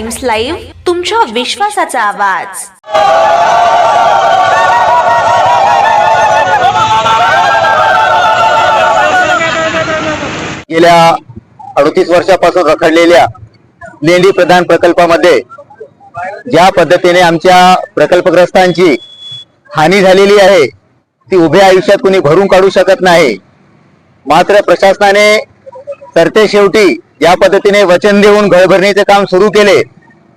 Times live तुमच्या विश्वासाचा आवाज. गेल्या अडतीस वर्षापासून रखडलेल्या लेंडी प्रधान प्रकल्पामध्ये ज्या पद्धतीने आमच्या प्रकल्पग्रस्तांची हानी झालेली आहे ती उभ्या आयुष्यात कुणी भरून काढू शकत नाही. मात्र प्रशासनाने सरते शेवटी या पद्धतीने वचन देऊन घरभरणीचे काम सुरू केले.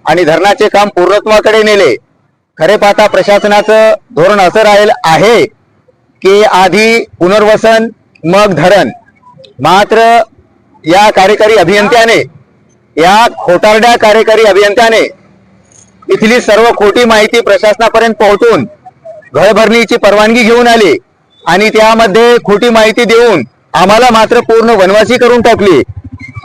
आणि धरणाचे काम पूर्णत्वाकडे नेले. खरे पाहता प्रशासनाचं धोरण असं राहील आहे की आधी पुनर्वसन मग धरण. मात्र या कार्यकारी अभियंत्याने या खोटारड्या कार्यकारी अभियंत्याने इथली सर्व खोटी माहिती प्रशासनापर्यंत पोहोचून घरभरणीची परवानगी घेऊन आली आणि त्यामध्ये खोटी माहिती देऊन आम्हाला मात्र पूर्ण वनवासी करून टाकली.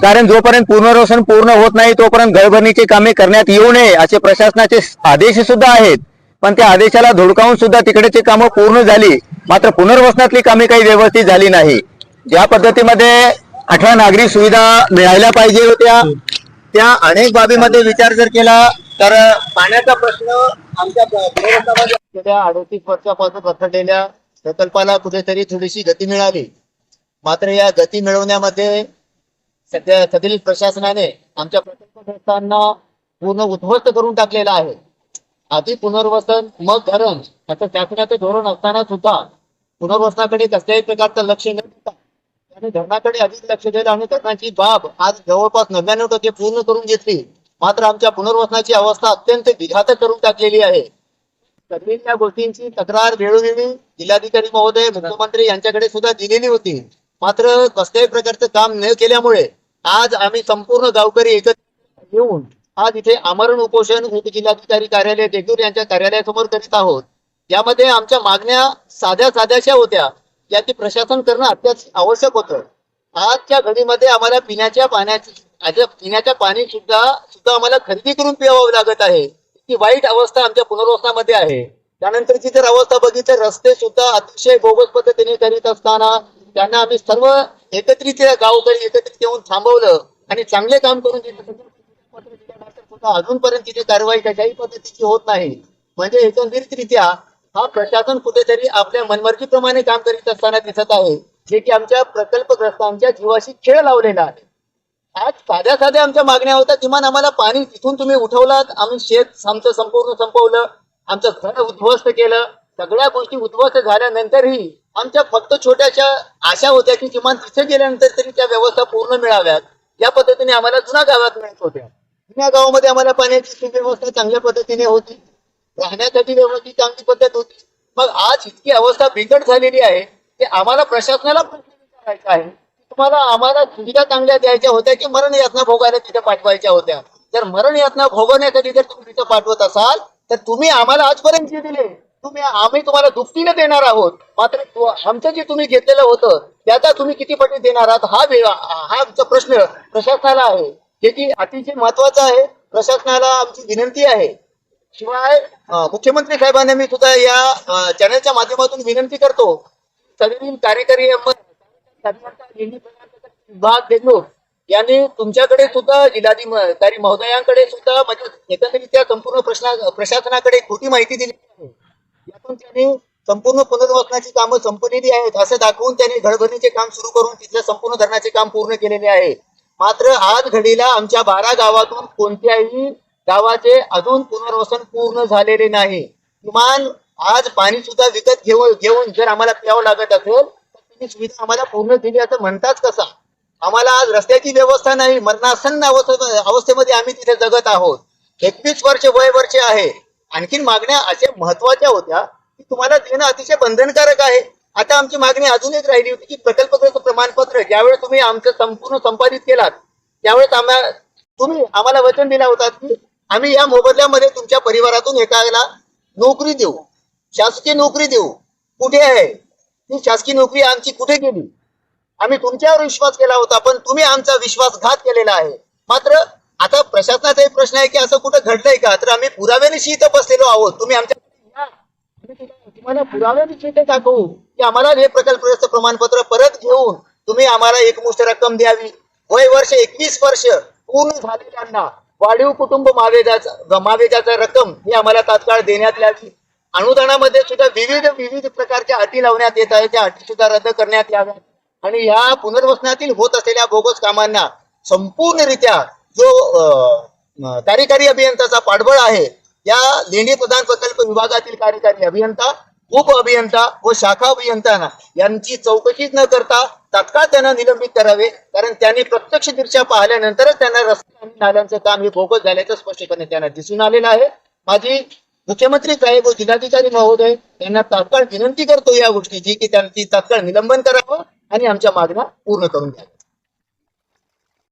कारण जोपर्यंत पुनर्वसन पूर्ण होत नाही तोपर्यंत घरभरणीची कामे करण्यात येऊ नये असे प्रशासनाचे आदेश सुद्धा आहेत. पण त्या आदेशाला धुडकावून सुद्धा तिकडेची कामं पूर्ण झाली. मात्र पुनर्वसनातली कामे काही व्यवस्थित झाली नाही. ज्या पद्धतीमध्ये अठरा नागरी सुविधा मिळायला पाहिजे होत्या त्या अनेक बाबीमध्ये विचार जर केला तर पाण्याचा प्रश्न आमच्या गेल्या अडतीस वर्षापासून रखडलेल्या प्रकल्पाला कुठेतरी थोडीशी गती मिळाली. मात्र या गती मिळवण्यामध्ये सध्या सदरील प्रशासनाने आमच्या प्रकल्पग्रस्तांना पूर्ण उद्ध्वस्त करून टाकलेला आहे. आधी पुनर्वसन मग धरण असं शासनाचं धोरण असताना सुद्धा पुनर्वसनाकडे कसल्याही प्रकारचं लक्ष न देता त्याने धरणाकडे अधिक लक्ष दिलं आणि धरणाची बाब आज जवळपास नव्याण्णव टक्के पूर्ण करून घेतली. मात्र आमच्या पुनर्वसनाची अवस्था अत्यंत विघातक करून टाकलेली आहे. सगळी त्या गोष्टींची तक्रार वेळोवेळी जिल्हाधिकारी महोदय मुख्यमंत्री यांच्याकडे सुद्धा दिलेली होती. मात्र कसल्याही प्रकारचं काम न केल्यामुळे आज आम्ही संपूर्ण गावकरी एकत्र येऊन आज इथे आमरण उपोषण उपजिल्हाधिकारी कार्यालय देगूर यांच्या कार्यालयासमोर करीत आहोत. यामध्ये आमच्या मागण्या साध्या साध्याशा होत्या. याची प्रशासन करणं अत्यंत आवश्यक होतं. आजच्या घडीमध्ये आम्हाला पिण्याच्या पाण्याची पिण्याच्या पाणी सुद्धा सुद्धा आम्हाला खरेदी करून पिवावं लागत आहे. ती वाईट अवस्था आमच्या पुनर्वसनामध्ये आहे. त्यानंतरची जर अवस्था बघितली रस्ते सुद्धा अतिशय बोगस पद्धतीने करीत असताना त्यांना आम्ही सर्व एकत्रित गावकरी एकत्रित येऊन थांबवलं आणि चांगले काम करून तिथे सुद्धा अजूनपर्यंत तिथे कारवाई कशाही पद्धतीची होत नाही. म्हणजे एकंदरीतरित्या हा प्रशासन कुठेतरी आपल्या मनमर्जीप्रमाणे काम करीत असताना दिसत आहे. जे की आमच्या प्रकल्पग्रस्तांच्या जीवाशी खेळ लावलेला आहे. आज साध्या साध्या आमच्या मागण्या होत्या. किमान आम्हाला पाणी तिथून तुम्ही उठवलात. आम्ही शेत आमचं संपूर्ण संपवलं. आमचं घर उद्ध्वस्त केलं. सगळ्या गोष्टी उद्ध्वस्त झाल्यानंतरही आमच्या फक्त छोट्याशा आशा होत्या की किमान तिथे गेल्यानंतर तरी त्या व्यवस्था पूर्ण मिळाव्यात. या पद्धतीने आम्हाला जुन्या गावात मिळत होत्या. जुन्या गावामध्ये आम्हाला पाण्याची सुव्यवस्था चांगल्या पद्धतीने होती. राहण्यासाठी व्यवस्थित चांगली पद्धत होती. मग आज इतकी अवस्था बिकट झालेली आहे की आम्हाला प्रशासनाला प्रश्न विचारायचा आहे. तुम्हाला आम्हाला सुविधा चांगल्या द्यायच्या होत्या की मरण यातना भोगायला तिथे पाठवायच्या होत्या? जर मरण यातना भोगवण्यासाठी जर तुम्ही तिथे पाठवत असाल तर तुम्ही आम्हाला आजपर्यंत जे दिले. तुम्ही आम्ही तुम्हाला दुपटीने देणार आहोत. मात्र आमचं जे तुम्ही घेतलेलं होतं त्याचा तुम्ही किती पटी देणार आहात? हा वेळ हा आमचा प्रश्न प्रशासनाला आहे. जे की अतिशय महत्त्वाचा आहे. प्रशासनाला आमची विनंती आहे. शिवाय मुख्यमंत्री साहेबांना मी सुद्धा या चॅनलच्या माध्यमातून विनंती करतो. तरी कार्यकारी विभाग देशमुख यांनी तुमच्याकडे सुद्धा जिल्हाधिकारी महोदयांकडे सुद्धा म्हणजे एकंदरीत त्या संपूर्ण प्रश्न प्रशासनाकडे खोटी माहिती दिली आहे त्यांनी संपूर्ण पुनर्वसनाची कामं संपलेली आहेत. असं दाखवून त्यांनी घरभरणीचे काम सुरू करून तिथल्या संपूर्ण धरणाचे काम पूर्ण केलेले आहे. मात्र आज घडीला आमच्या बारा गावातून कोणत्याही गावाचे अजून पुनर्वसन पूर्ण झालेले नाही. किमान आज पाणी सुद्धा विकत घेऊन घेऊन जर आम्हाला प्यावं लागत असेल तर तुम्ही सुविधा आम्हाला पूर्ण दिली असं म्हणताच कसा? आम्हाला आज रस्त्याची व्यवस्था नाही मरणासन्न अवस्थे- अवस्थेमध्ये आम्ही तिथे जगत आहोत. एकवीस वर्ष वय वर्ष आहे. आणखीन मागण्या अशा महत्त्वाच्या होत्या की तुम्हाला देणं अतिशय बंधनकारक आहे. आता आमची मागणी अजून एक राहिली होती की प्रकल्पग्रस्त प्रमाणपत्र ज्यावेळेस तुम्ही आमचं संपूर्ण संपादित केलात त्यावेळेस आम्हाला तुम्ही आम्हाला वचन दिला होता की आम्ही या मोबदल्यामध्ये तुमच्या परिवारातून एकाला नोकरी देऊ. शासकीय नोकरी देऊ. कुठे आहे? ती शासकीय नोकरी आमची कुठे गेली? आम्ही तुमच्यावर विश्वास केला होता पण तुम्ही आमचा विश्वासघात केलेला आहे. मात्र आता प्रशासनाचा एक प्रश्न आहे की असं कुठं घडलंय का? तर आम्ही पुराव्यानिशी इथं बसलेलो आहोत. तुम्ही आमच्या तुम्हाला पुराव्यानिशी चिठ्ठी दाखवू की आम्हाला हे प्रकल्पग्रस्त प्रमाणपत्र परत घेऊन तुम्ही आम्हाला एकमुष्ट रक्कम द्यावी. वय वर्ष एकवीस वर्ष पूर्ण झालेल्यांना वाढीव कुटुंब मावेजाचा मावेजाचा रक्कम ही आम्हाला तात्काळ देण्यात यावी. अनुदानामध्ये सुद्धा विविध विविध प्रकारच्या अटी लावण्यात येत आहेत. त्या अटी सुद्धा रद्द करण्यात याव्यात. आणि ह्या पुनर्वसनातील होत असलेल्या बोगस कामांना संपूर्णरित्या जो कार्यकारी अभियंताचा पाठबळ आहे या लेंडी प्रधान प्रकल्प विभागातील कार्यकारी अभियंता उप अभियंता व शाखा अभियंत्यांना यांची चौकशीच न करता तत्काळ त्यांना निलंबित करावे कारण त्यांनी प्रत्यक्ष दृष्ट्या पाहिल्यानंतरच त्यांना रस्ते आणि नाल्यांचं काम हे बोगस झाल्याचं स्पष्टपणे त्यांना दिसून आलेलं आहे. माझी मुख्यमंत्री साहेब व जिल्हाधिकारी महोदय यांना तात्काळ विनंती करतो या गोष्टीची की त्यांची तात्काळ निलंबन करावं आणि आमच्या मागण्या पूर्ण करून द्याव्या